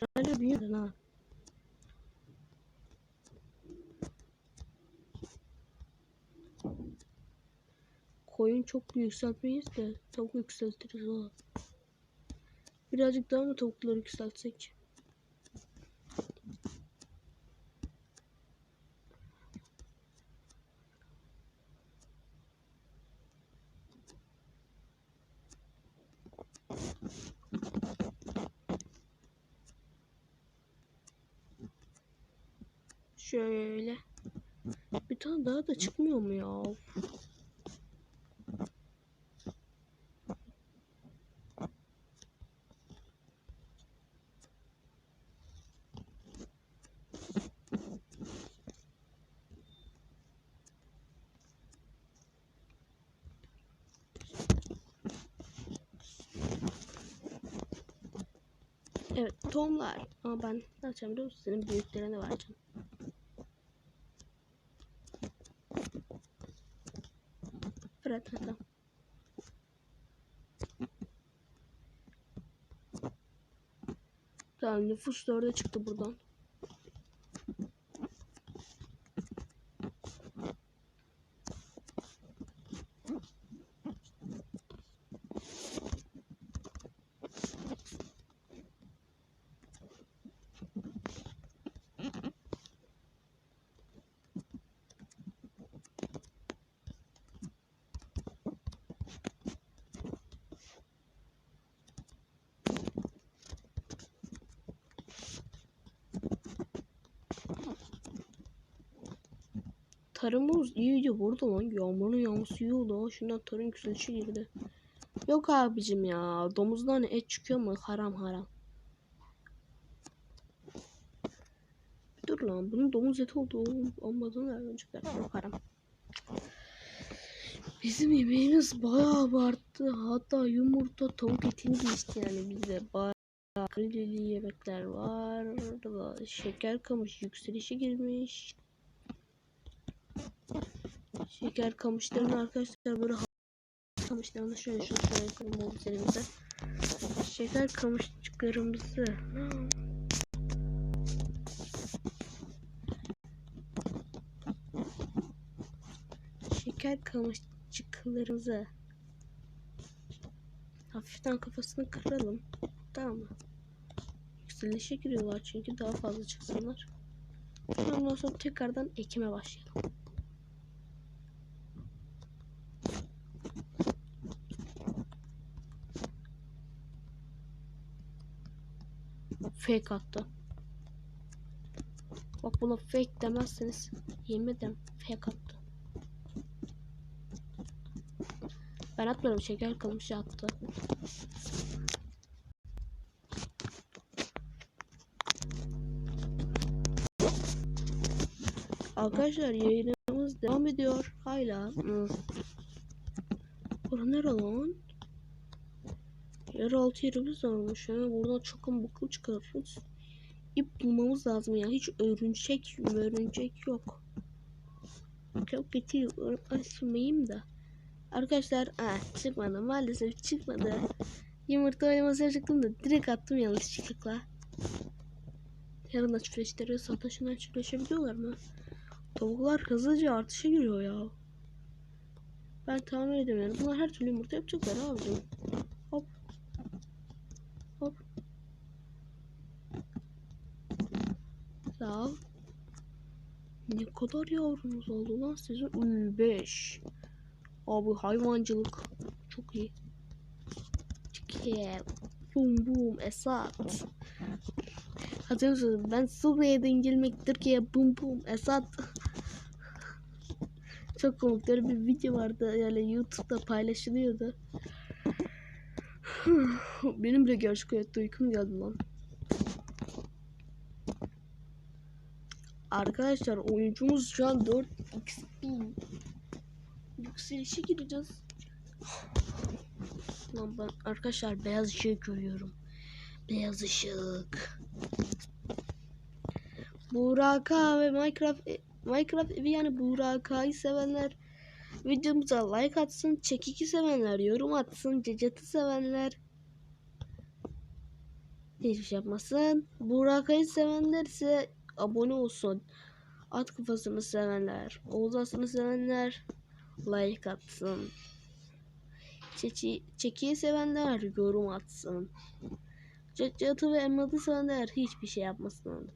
Hala büyüdün ha. Koyun çok yükseltmeyiz de tavuk yükseltiriz o. Birazcık daha mı tavukları yükseltsek? Şöyle. Bir tane daha da çıkmıyor mu ya? Evet tohumlar. Ama ben ne yapacağım biliyor musun? Senin büyüklerine vereceğim. Tamam. Tamam nüfus 4'e çıktı buradan. Tarımımız iyice burada lan. Yağmurun yağması iyi oldu. Şundan tarım yükselişi girdi. Yok abicim ya. Domuzdan et çıkıyor mu? Haram haram. Dur lan. Bunun domuz eti olduğu olmadığını nereden çıkar? Yok haram. Bizim yemeğimiz bayağı abarttı. Hatta yumurta tavuk etini geçti yani bize. Bayağı kaliteli yemekler var. Şeker kamış yükselişe girmiş. Şeker kamışlarını arkadaşlar böyle kamışlarını şöyle şöyle şöyle koyalım üzerimize. Şeker kamışçıklarımızı Şeker kamışçıklarımızı hafiften kafasını kıralım. Tamam mı? Yükselişe giriyorlar çünkü daha fazla çıksınlar. Ondan sonra tekrardan ekime başlayalım. Fake attı. Bak buna fake demezseniz yemin ederim fake attı. Ben atmadım şeker kamışı attı. Arkadaşlar yayınımız devam ediyor. Hala. Bura nere lan? Yeraltı yerimiz varmış. Yani buradan çakın bakım çıkarırız. İp bulmamız lazım ya. Hiç örümcek, örümcek yok. Çok kötü açmayayım da. Arkadaşlar ah, çıkmadı maalesef çıkmadı. Yumurta oynamasına çıktım da direkt attım yanlışlıkla. Yarın çiftleştiriyor. Sataşından çiftleşebiliyorlar mı? Tavuklar hızlıca artışa giriyor ya. Ben tahmin edemiyorum. Bunlar her türlü yumurta yapacaklar abicim. Hop. Hop. Ol. Ne kadar yavrunuz oldu lan sizin? Uy 5. Abi hayvancılık. Çok iyi. İyi. Bum bum Esat. Hatırlıyor musunuz? Ben Suriye'den gelmek Türkiye bum bum Esat. Çok komik öyle bir video vardı yani YouTube'da paylaşılıyordu. Benim bile gerçek hayatta uykum geldi lan. Arkadaşlar oyuncumuz şu an 4 XP. Yükselişe gireceğiz. Lan ben arkadaşlar beyaz ışık görüyorum. Beyaz ışık. Buraka ve Minecraft Minecraft evi yani Buraka'yı sevenler videomuza like atsın. Çekiki sevenler yorum atsın. Cecat'ı sevenler hiçbir şey yapmasın. Burak'ı sevenler ise abone olsun. At kafasını sevenler, Oğuz Aslı'nı sevenler like atsın. Çeki, çekiyi sevenler yorum atsın. Cacatı ve Emmad'ı sevenler hiçbir şey yapmasın.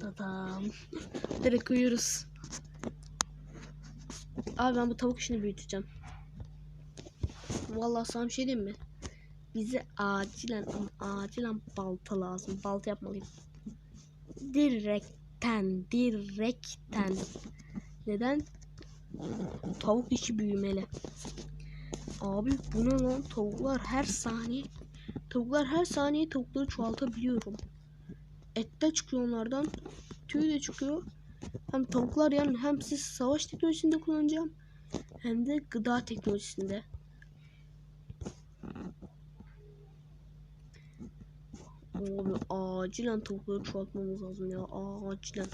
Tadam. Direkt uyuyoruz. Abi ben bu tavuk işini büyüteceğim. Vallahi sana bir şey diyeyim mi? Bize acilen acilen balta lazım. Balta yapmalıyım. Direkten, direkten. Neden? Tavuk işi büyümeli. Abi bu ne lan? Tavuklar her saniye Tavuklar her saniye tavukları çoğaltabiliyorum. Et de çıkıyor onlardan. Tüy de çıkıyor. Hem tavuklar yani hem siz savaş teknolojisinde kullanacağım. Hem de gıda teknolojisinde. Abi acilen tavukları çoğaltmamız lazım ya. Acilen.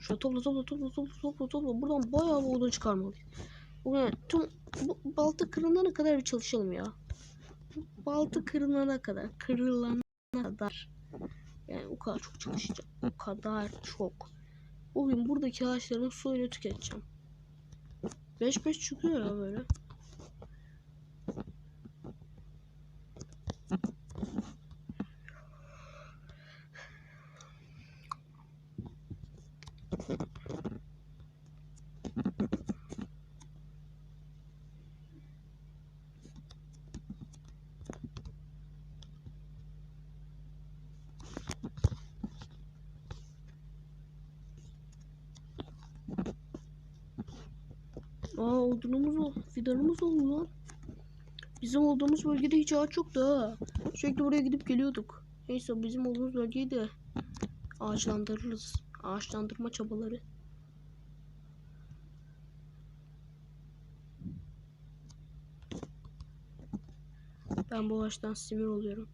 Şöyle topla topla topla topla topla topla. Buradan bayağı bir odun çıkarmalıyız. Bugün tüm bu balta kırılana kadar bir çalışalım ya. Balta kırılana kadar. Kırılana kadar. Yani o kadar çok çalışacağım. O kadar çok. Bugün buradaki ağaçların suyunu tüketeceğim. 5-5 çıkıyor ya böyle. Aa odunumuz ol, fidanımız oldu lan. Bizim olduğumuz bölgede hiç ağaç yoktu ha. Sürekli buraya gidip geliyorduk. Neyse bizim olduğumuz bölgeyi de ağaçlandırırız. Ağaçlandırma çabaları. Ben bu ağaçtan sinir oluyorum.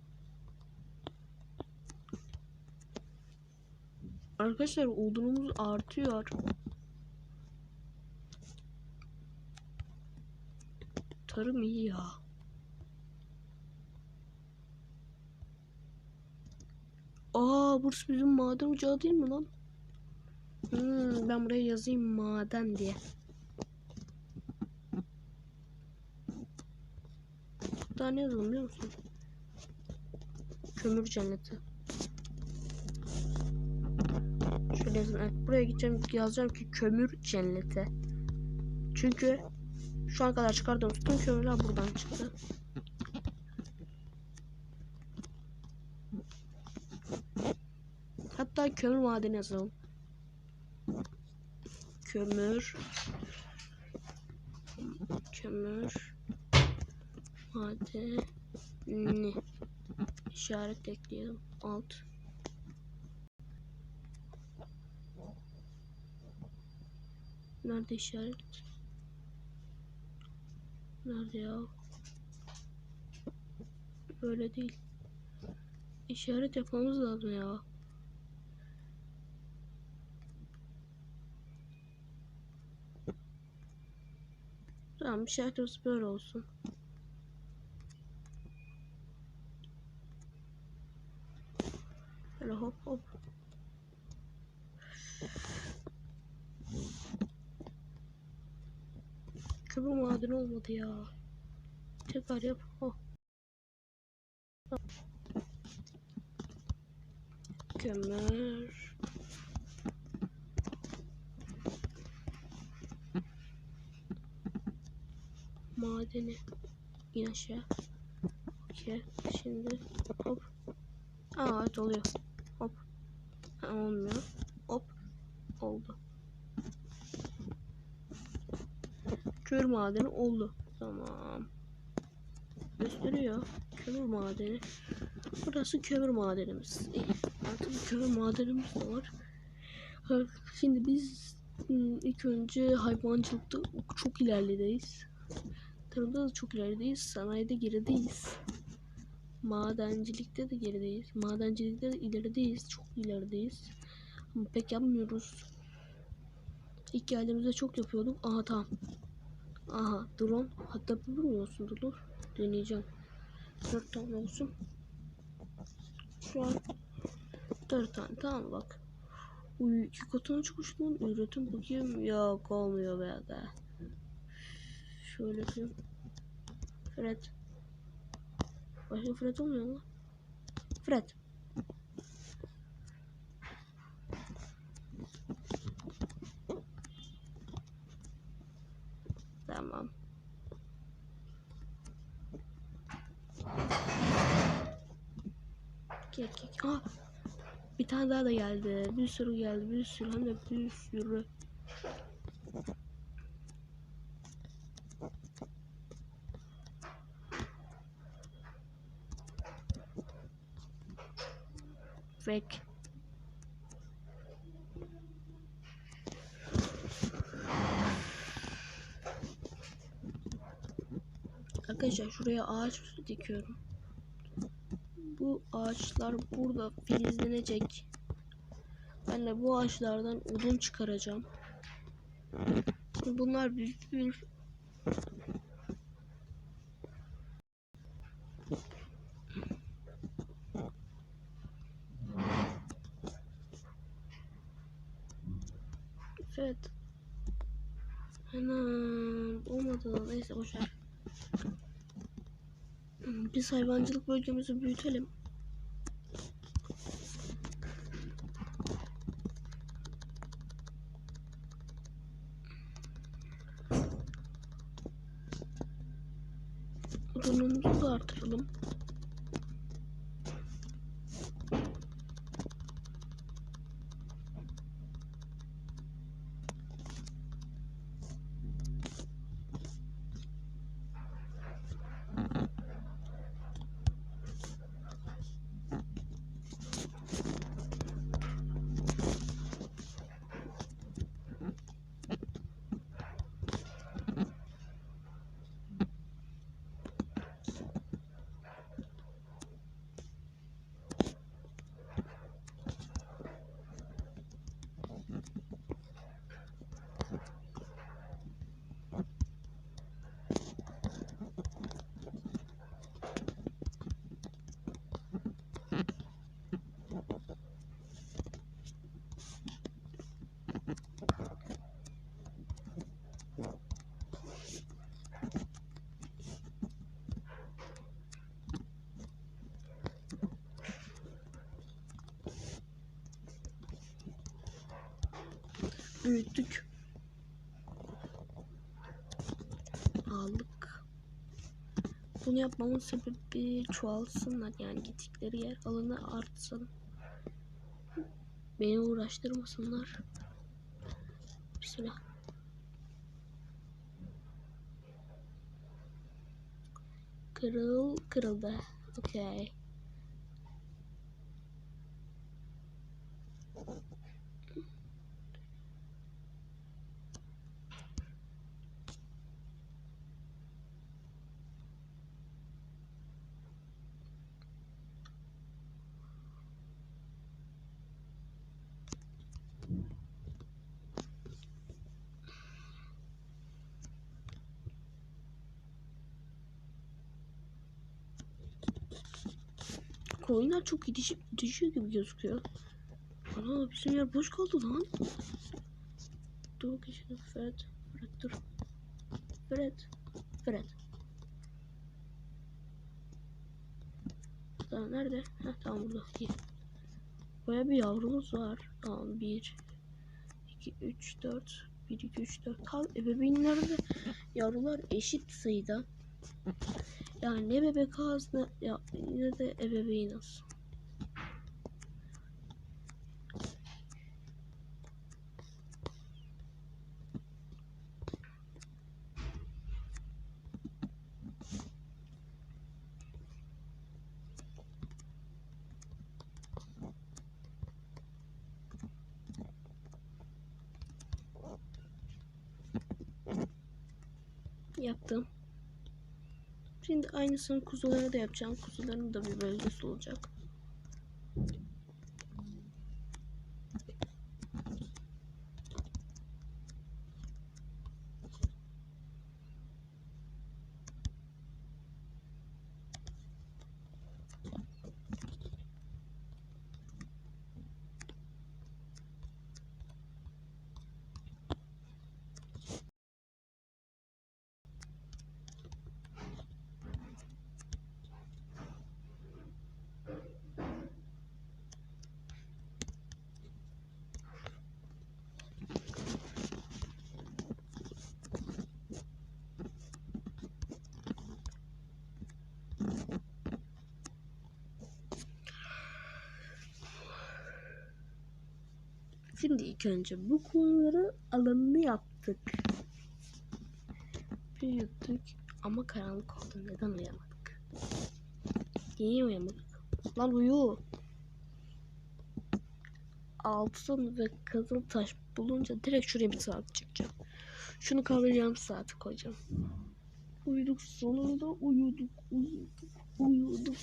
Arkadaşlar odunumuz artıyor. Tarım iyi ya. Aa burası bizim maden ocağı değil mi lan? Hmm, ben buraya yazayım maden diye. Daha ne yazalım biliyor musun? Kömür cenneti. Şöyle yazın. Evet, buraya gideceğim yazacağım ki kömür cenneti. Çünkü şu an kadar çıkardığımız tüm kömürler buradan çıktı. Hatta kömür madeni yazalım. Kömür kömür madeni işaret ekleyelim. Alt Nerede işaret? Nerede ya? Böyle değil. İşaret yapmamız lazım ya. Tamam işaretimiz böyle olsun. Böyle hop hop. Kömür madeni olmadı ya. Tekrar yap. Oh. Kömür. Madeni. İn aşağı. Okey. Şimdi hop. Aa evet oluyor. Hop. Ha, olmuyor. Hop. Oldu. Kömür madeni oldu. Tamam. Gösteriyor. Kömür madeni. Burası kömür madenimiz. İyi. Artık kömür madenimiz de var. Şimdi biz hmm, ilk önce hayvancılıkta çok ilerideyiz. Tarımda da çok ilerideyiz. Sanayide gerideyiz. Madencilikte de gerideyiz. Madencilikte de ilerideyiz. Çok ilerideyiz. Ama pek yapmıyoruz. İlk geldiğimizde çok yapıyorduk. Aha tamam. Aha drone. Hatta bilmiyorsun dur. Deneyeceğim. Dört tane olsun. şu an 4 tane tamam bak. Uy iki katına çıkmış lan. Üretim bakayım. Yok olmuyor be aga. Şöyle yapayım. Fred. Başka Fred olmuyor mu? Fred. Tamam. Gel gel. Aa, bir tane daha da geldi. Bir sürü geldi. Bir sürü hem de bir sürü. Fake. Arkadaşlar şuraya ağaç dikiyorum. Bu ağaçlar burada filizlenecek. Ben de bu ağaçlardan odun çıkaracağım. Bunlar büyük bir Evet. Anam olmadı. Neyse boşver. Biz hayvancılık bölgemizi büyütelim. Odunumuzu da artıralım. Büyüttük. Aldık. Bunu yapmamın sebebi çoğalsınlar yani gittikleri yer alanı artsın. Beni uğraştırmasınlar. Bismillah. Kırıl kırıldı. Okey. Koyunlar çok gidişip düşüyor gibi gözüküyor. Ana bizim yer boş kaldı lan. Dur şimdi Fred. Fred dur. Fred. Fred. Tamam nerede? Heh tamam burada. İyi. Baya bir yavrumuz var. Tamam 1 2 3 4 1 2 3 4 Tam ebeveynlerde yavrular eşit sayıda. Yani ne bebek az ne, ya, ne de ebeveyn az. Yaptım. Şimdi aynısını kuzulara da yapacağım. Kuzuların da bir bölgesi olacak. Şimdi ilk önce bu konuları alanını yaptık. Büyüttük ama karanlık oldu. Neden uyamadık? Niye uyamadık? Lan uyu. Altın ve kızıl taş bulunca direkt şuraya bir saat çıkacağım. Şunu kaldıracağım saati koyacağım. Uyuduk sonunda uyuduk uyuduk uyuduk.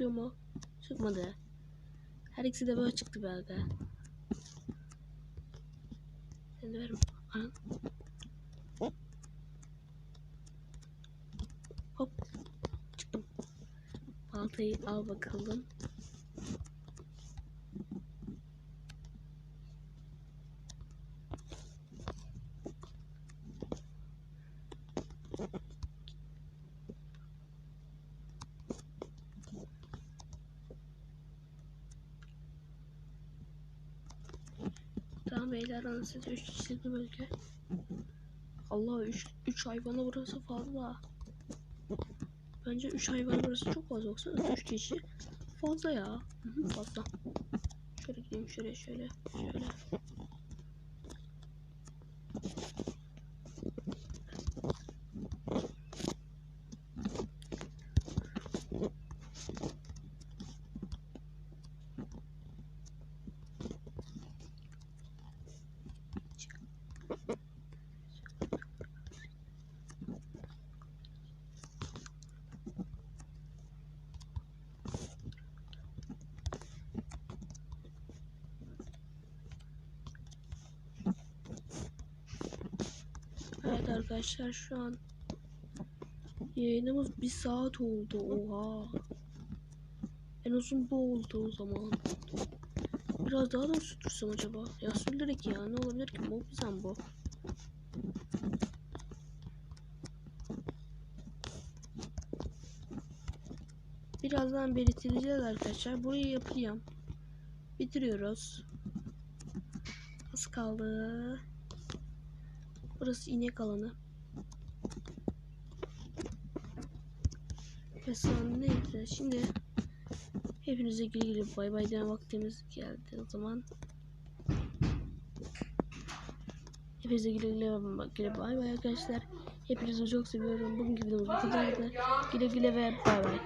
Çıkıyor mu? Çıkmadı. Her ikisi de böyle çıktı belki. Sen de ver. Ana. Hop. Çıktım. Baltayı al bakalım. Tamam beyler anasını 3 kişilik bir bölge. Allah 3 3 hayvana burası fazla. Bence 3 hayvana burası çok fazla yoksa 3 kişi fazla ya. Hı hı, fazla. Şöyle gideyim şöyle şöyle şöyle. Evet arkadaşlar şu an yayınımız bir saat oldu. Oha. En uzun bu oldu o zaman. Biraz daha da mı acaba? Ya sürdürek ya ne olabilir ki? Mobizen bu. Birazdan belirtileceğiz arkadaşlar. Burayı yapacağım. Bitiriyoruz. Az kaldı. Burası inek alanı. Ve sonra neydi? Şimdi hepinize güle güle bay bay deme vaktimiz geldi o zaman. Hepinize güle güle, güle bay bay arkadaşlar. Hepinizi çok seviyorum. Bugünkü videomuz bu kadardı. Güle güle ve bay bay.